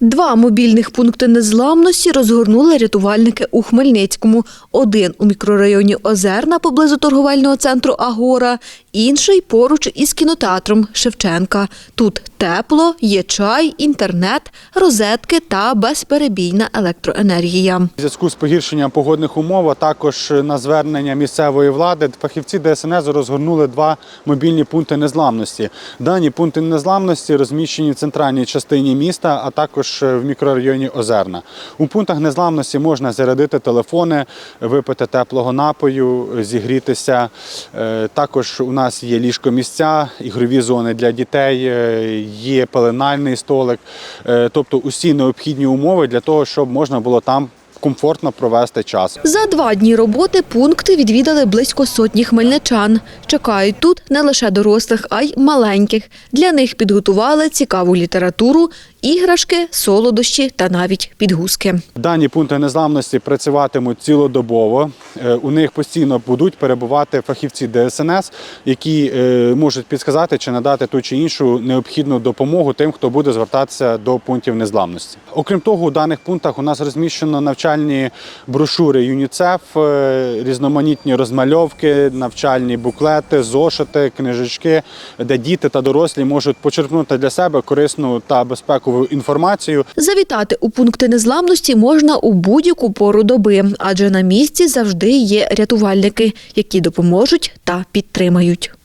Два мобільних пункти незламності розгорнули рятувальники у Хмельницькому. Один у мікрорайоні Озерна поблизу торговельного центру Агора, інший поруч із кінотеатром Шевченка. Тут тепло, є чай, інтернет, розетки та безперебійна електроенергія. У зв'язку з погіршенням погодних умов, а також на звернення місцевої влади, фахівці ДСНС розгорнули два мобільні пункти незламності. Дані пункти незламності розміщені в центральній частині міста, а також в мікрорайоні Озерна. У пунктах незламності можна зарядити телефони, випити теплого напою, зігрітися. Е, Також у нас є ліжкомісця, ігрові зони для дітей, е, є пеленальний столик, Е, тобто усі необхідні умови для того, щоб можна було там комфортно провести час. За два дні роботи пункти відвідали близько сотні хмельничан. Чекають тут не лише дорослих, а й маленьких. Для них підготували цікаву літературу, іграшки, солодощі та навіть підгузки. Дані пункти незламності працюватимуть цілодобово. Е, У них постійно будуть перебувати фахівці ДСНС, які е, можуть підсказати чи надати ту чи іншу необхідну допомогу тим, хто буде звертатися до пунктів незламності. Окрім того, у даних пунктах у нас розміщено навчальні брошури ЮНІЦЕФ, е, різноманітні розмальовки, навчальні буклети, зошити, книжечки, де діти та дорослі можуть почерпнути для себе корисну та безпекову інформацію. Завітати у пункти незламності можна у будь-яку пору доби, адже на місці завжди є рятувальники, які допоможуть та підтримають.